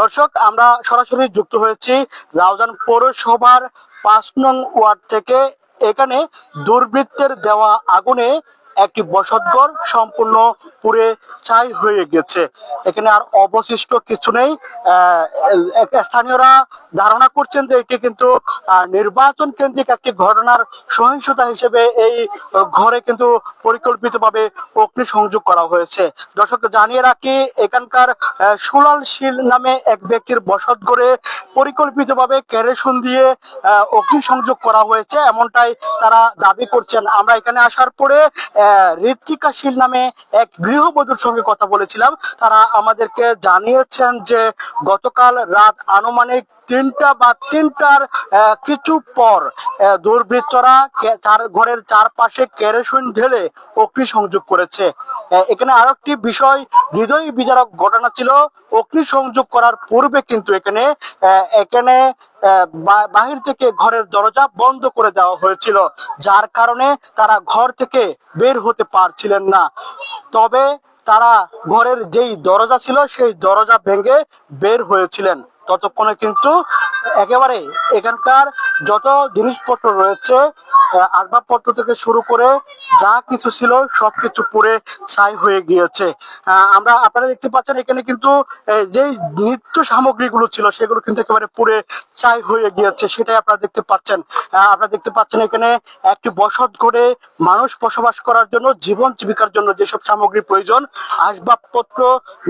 দর্শক, আমরা সরাসরি যুক্ত হয়েছি রাউজান পৌরসভার পাঁচ নং ওয়ার্ড থেকে। এখানে দুর্বৃত্তের দেওয়া আগুনে একটি বসতঘর সম্পূর্ণ পুড়ে ছাই হয়ে গেছে। এখানে আর অবশিষ্ট কিছু নেই। স্থানীয়রা ধারণা করছেন যে এটি কিন্তু নির্বাচন কেন্দ্রিক একটি ঘটনার সহিংসতা হিসেবে এই ঘরে কিন্তু পরিকল্পিতভাবে অগ্নি সংযোগ করা হয়েছে। দর্শক, জানিয়ে রাখি, এখানকার সুলাল শীল নামে এক ব্যক্তির বসত করে পরিকল্পিতভাবে কেরোসিন দিয়ে অগ্নি সংযোগ করা হয়েছে। এমনটাই তারা দাবি করছেন। আমরা এখানে আসার পরে ঋত্বিকা শীল নামে এক গৃহবধূর সঙ্গে কথা বলেছিলাম। তারা আমাদেরকে জানিয়েছেন যে গতকাল রাত আনুমানিক তিনটা বা তিনটার কিছু পর দুর্বৃত্তরা তার ঘরের চারপাশে কেরোসিন ঢেলে অগ্নি সংযোগ করেছে এখানে আরও একটি বিষয়, হৃদয় বিজারক ঘটনা ছিল অগ্নি সংযোগ করার পূর্বে কিন্তু এখানে এখানে বাহির থেকে ঘরের দরজা বন্ধ করে দেওয়া হয়েছিল, যার কারণে তারা ঘর থেকে বের হতে পারছিলেন না। তবে তারা ঘরের যেই দরজা ছিল, সেই দরজা ভেঙে বের হয়েছিলেন। ততক্ষণে কিন্তু একেবারে এখানকার যত জিনিসপত্র রয়েছে আসবাবপত্র থেকে শুরু করে যা কিছু ছিল সবকিছু পুড়ে ছাই হয়ে গিয়েছে। আমরা আপনারা দেখতে পাচ্ছেন এখানে কিন্তু যেই নিত্য সামগ্রীগুলো ছিল সেগুলো কিন্তু একেবারে পুড়ে ছাই হয়ে গিয়েছে সেটাই আপনারা দেখতে পাচ্ছেন। আপনারা দেখতে পাচ্ছেন এখানে একটি বসত ঘরে মানুষ বসবাস করার জন্য জীবন জীবিকার জন্য যেসব সামগ্রী প্রয়োজন আসবাবপত্র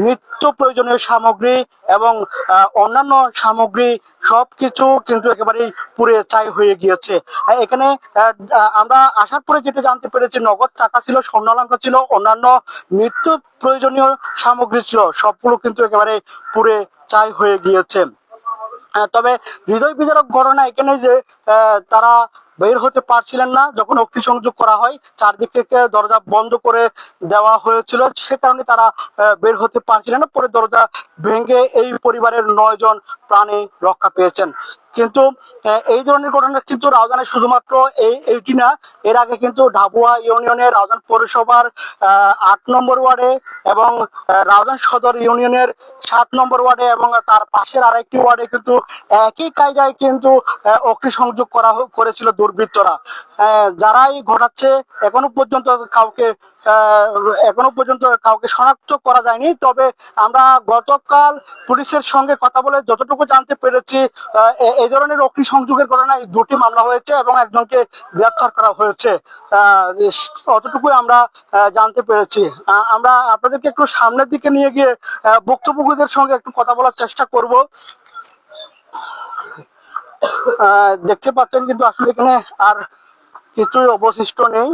নিত্য প্রয়োজনীয় সামগ্রী এবং আহ, অন্যান্য সামগ্রী সবকিছু কিন্তু একেবারে পুড়ে চাই হয়ে গিয়েছে। এখানে আমরা আসার পরে যেটা জানতে পেরেছি, নগদ টাকা ছিল স্বর্ণালঙ্ক ছিল, অন্যান্য নিত্য প্রয়োজনীয় সামগ্রী ছিল, সবগুলো কিন্তু একেবারে পুরে চাই হয়ে গিয়েছে। তবে হৃদয় বিদারক ঘটনা এখানে যে তারা বের হতে পারছিলেন না। যখন অগ্নি সংযোগ করা হয় চারদিক থেকে দরজা বন্ধ করে দেওয়া হয়েছিল। সে কারণে তারা বের হতে পারছিলেন না। পরে দরজা ভেঙে এই পরিবারের নয়জন প্রাণে রক্ষা পেয়েছেন। কিন্তু এই ধরনের ঘটনা কিন্তু রাউজানে শুধুমাত্র এই, এইটি না, এর আগে কিন্তু ঢাবুয়া ইউনিয়নের রাউজান পৌরসভার আট নম্বর ওয়ার্ডে এবং রাউজান সদর ইউনিয়নের সাত নম্বর ওয়ার্ডে এবং তার পাশের আরেকটি ওয়ার্ডে কিন্তু একই কায়দায় কিন্তু অগ্নি সংযোগ করা করেছিল দুর্বৃত্তরা। যারাই ঘটাচ্ছে, এখনও পর্যন্ত কাউকে এখনও পর্যন্ত কাউকে শনাক্ত করা যায়নি। তবে আমরা গতকাল পুলিশের সঙ্গে কথা বলে যতটুকু জানতে পেরেছি এই ধরনের অগ্নি সংযোগের ঘটনায় দুটি মামলা হয়েছে এবং একজনকে গ্রেফতার করা হয়েছে। অতটুকুই আমরা জানতে পেরেছি। আমরা আপনাদেরকে একটু সামনের দিকে নিয়ে গিয়ে ভুক্তভোগীদের সঙ্গে একটু কথা বলার চেষ্টা করব। দেখতে পাচ্ছেন কিন্তু আসলে এখানে আর কিছুই অবশিষ্ট নেই।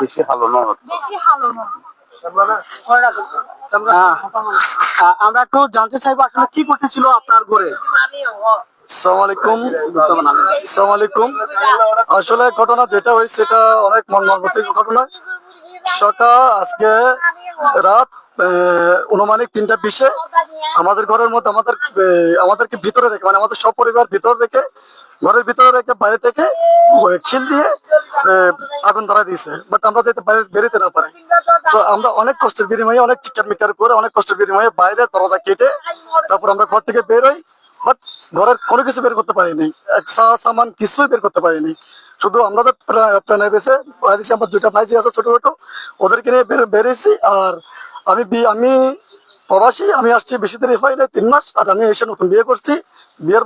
বেশি ভালো না। বেশি ভালো না। আহ, আহ, আমরা একটু জানতে চাইব আসলে কি ঘটেছিল আপনার ঘরে? আসসালামু আলাইকুম আসসালামু আসলে ঘটনা যেটা হয়েছে সেটা অনেক মন মর্মন্তিক ঘটনা। সকাল আজকে রাত আহ, অনুমানিক তিনটা বিশে আমাদের ঘরের মধ্যে আমাদের আমাদেরকে ভিতরে রেখে মানে আমাদের সব পরিবার ভিতরে রেখে, ঘরের ভিতরে রেখে, বাইরে থেকে খিল দিয়ে আগুন ধরা দিয়েছে। বাট আমরা যাতে বাইরে বেরোতে না পারি। তো আমরা অনেক কষ্টের বিনিময়ে, অনেক চিৎকার মিকার করে অনেক কষ্টের বিনিময়ে বাইরে দরজা কেটে, তারপর আমরা ঘর থেকে বেরোই বাট ঘরের কোনো কিছু বের করতে পারিনি। সামান কিছুই বের করতে পারিনি। শুধু আমরা তো প্রা- প্রাণে বেছে আমার দুইটা ভাই যে আছে ছোট ছোট ওদেরকে নিয়ে বেরিয়েছি। আর আমি আমি প্রবাসী আমি আসছি বেশি দেরি হয় না তিন মাস আর আমি এসে নতুন বিয়ে করছি। বিয়ের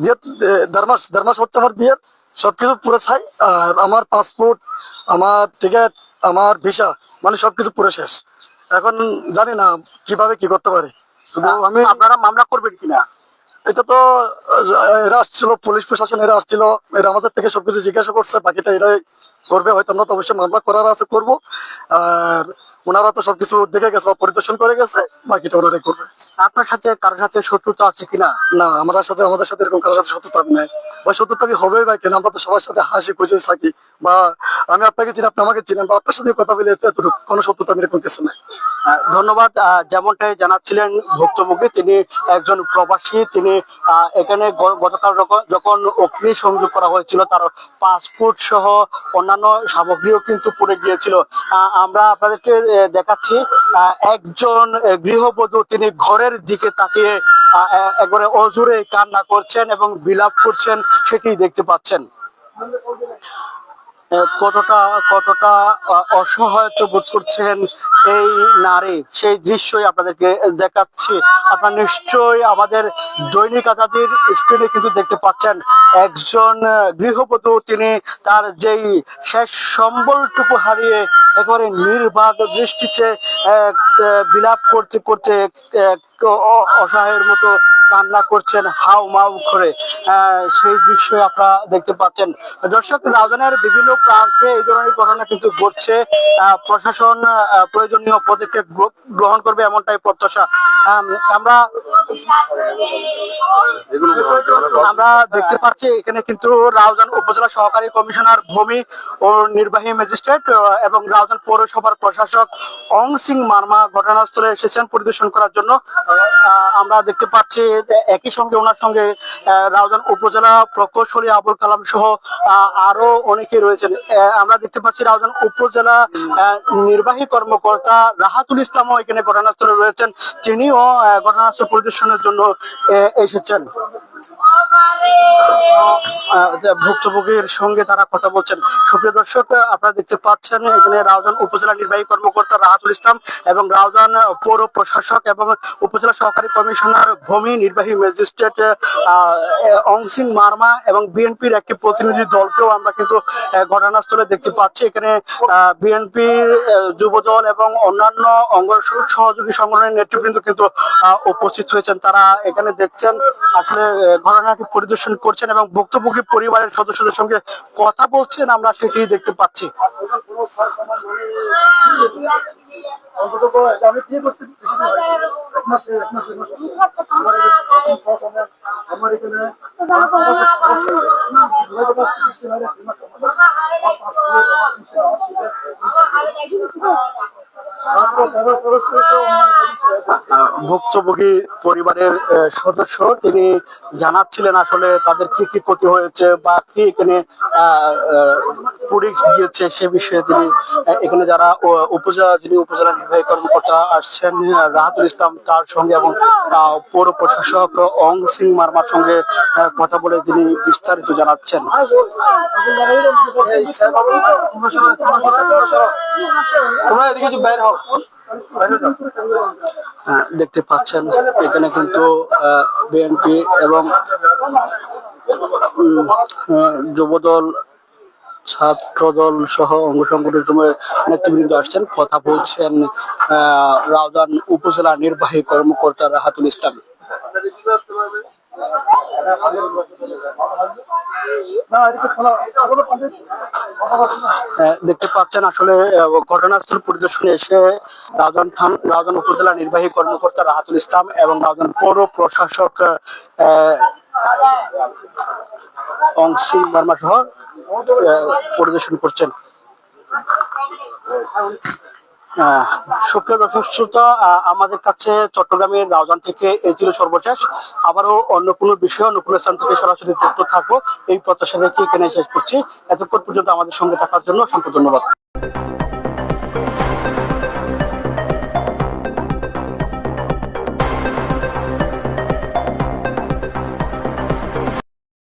বিয়ের দেড় মাস দেড় মাস হচ্ছে আমার বিয়ের সবকিছু পুরো ছাই আর আমার পাসপোর্ট আমার টিকিট আমার ভিসা মানে সবকিছু পুরো শেষ। এখন জানি না কীভাবে কি করতে পারি। আমি আপনারা মামলা করবেন কিনা? এটা তো এরা আসছিল পুলিশ প্রশাসন এরা আসছিল এরা আমাদের থেকে সবকিছু জিজ্ঞাসা করছে বাকিটা এরাই করবে হয়তো আমরা তো অবশ্যই মামলা করার আছে করব। আর ওনারা তো সবকিছু দেখে গেছে বা পরিদর্শন করে গেছে বাকিটা ওনারাই করবে। আপনার সাথে কারোর সাথে শত্রুতা আছে কিনা? না আমাদের সাথে আমাদের সাথে এরকম কারোর সাথে শত্রুতা নেই। বা শত্রুতা কি হবে বা কেন? আমরা তো সবার সাথে হাসি খুঁজে থাকি। বা আমি আপনাকে চিনি আপনি আমাকে চিনেন বা আপনার সাথে কথা বলে এতটুকু, কোনো সত্যতা আমি এরকম কিছু নেই। ধন্যবাদ যেমনটাই জানাচ্ছিলেন ভুক্তভোগী, তিনি একজন প্রবাসী, তিনি এখানে গতকাল যখন- অগ্নি সংযোগ করা হয়েছিল, তার পাসপোর্ট সহ অন্যান্য সামগ্রীও কিন্তু পড়ে গিয়েছিল। আমরা আপনাদেরকে দেখাচ্ছি একজন গৃহবধূ, তিনি ঘরের দিকে তাকিয়ে একবারে অজুরে কান্না করছেন এবং বিলাপ করছেন, সেটি দেখতে পাচ্ছেন। কতটা কতটা অসহায়ত্ব বোধ করছেন এই নারী? সেই দৃশ্যই আপনাদেরকে দেখাচ্ছি। আপনারা নিশ্চয়ই আমাদের দৈনিক আজাদির স্ক্রিনে কিন্তু দেখতে পাচ্ছেন একজন গৃহবধূ। তিনি তার যেই শেষ সম্বলটুকু হারিয়ে একেবারে নির্বাক দৃষ্টিতে বিলাপ করতে করতে অসহায়ের মতো কান্না করছেন, হাউ মাউ করে সেই দৃশ্য আপনারা দেখতে পাচ্ছেন। দর্শক, রাজধানীর বিভিন্ন প্রান্তে এই ধরনের ঘটনা কিন্তু ঘটছে। প্রশাসন প্রয়োজনীয় পদক্ষেপ গ্রহণ করবে এমনটাই প্রত্যাশা। আমরা আমরা দেখতে পাচ্ছি, এখানে কিন্তু রাউজান উপজেলা সহকারী কমিশনার ভূমি ও নির্বাহী ম্যাজিস্ট্রেট এবং রাউজান পৌরসভার প্রশাসক অং সিং মার্মা ঘটনাস্থলে এসেছেন পরিদর্শন করার জন্য। আমরা দেখতে পাচ্ছি একই সঙ্গে ওনার সঙ্গে রাউজান উপজেলা প্রকৌশলী আবুল কালাম সহ আরও অনেকে রয়েছেন। আমরা দেখতে পাচ্ছি রাউজান উপজেলা নির্বাহী কর্মকর্তা রাহাতুল ইসলামও এখানে ঘটনাস্থলে রয়েছেন। তিনিও ঘটনাস্থল পরিদর্শনের জন্য এসেছেন। ভুক্তভোগীর সঙ্গে তারা কথা বলছেন। সুপ্রিয় দর্শক আপনারা দেখতে পাচ্ছেন এখানে রাউজান উপজেলা নির্বাহী কর্মকর্তা রাহাতুল ইসলাম এবং রাউজান পৌর প্রশাসক এবং উপজেলা সহকারী কমিশনার ভূমি নির্বাহী ম্যাজিস্ট্রেট অংসিং মার্মা এবং বিএনপির একটি প্রতিনিধি দলকেও আমরা কিন্তু ঘটনাস্থলে দেখতে পাচ্ছি। এখানে বিএনপির যুব দল এবং অন্যান্য অঙ্গ সহযোগী সংগঠনের নেতৃবৃন্দ কিন্তু উপস্থিত হয়েছেন। তারা এখানে দেখছেন আসলে আহ, ঘটনাটি পরিদর্শন করছেন এবং ভুক্তভোগী পরিবারের সদস্যদের সঙ্গে কথা বলছেন, আমরা সেটি দেখতে পাচ্ছি। আমার এখানে ভুক্তভোগী পরিবারের সদস্য তিনি জানাচ্ছিলেন আসলে তাদের কি কি ক্ষতি হয়েছে বা কি এখানে পুড়ে গিয়েছে সে বিষয়ে তিনি এখানে যারা উপজেলা, যিনি উপজেলা নির্বাহী কর্মকর্তা আসছেন রাহাতুল ইসলাম তার সঙ্গে এবং পৌর প্রশাসক অং সিং মার্মার সঙ্গে কথা বলে তিনি বিস্তারিত জানাচ্ছেন। তোমরা এদিকে বাইরে হও। দেখতে পাচ্ছেন এখানে কিন্তু বিএনপি এবং যুবদল ছাত্রদল সহ অঙ্গ সংগঠনের নেতৃবৃন্দ আসছেন কথা বলছেন আহ, রাউজান উপজেলা নির্বাহী কর্মকর্তা রাহাতুল ইসলাম। দেখতে পাচ্ছেন আসলে ঘটনাস্থল পরিদর্শনে এসে রাজন থান, রাজন উপজেলা নির্বাহী কর্মকর্তা রাহাতুল ইসলাম এবং রাউজান পৌর প্রশাসক অংশিং বর্মা সহ পরিদর্শন করছেন। সুপ্রিয় দর্শক শ্রোতা আমাদের কাছে চট্টগ্রামের রাউজান থেকে এই ছিল সর্বশেষ। আবারও অন্য কোনো বিষয়ে, অন্য কোনো স্থান থেকে সরাসরি যুক্ত থাকব। এই প্রত্যাশা রেখে এখানে শেষ করছি। এতক্ষণ পর্যন্ত আমাদের সঙ্গে থাকার জন্য অসংখ্য ধন্যবাদ।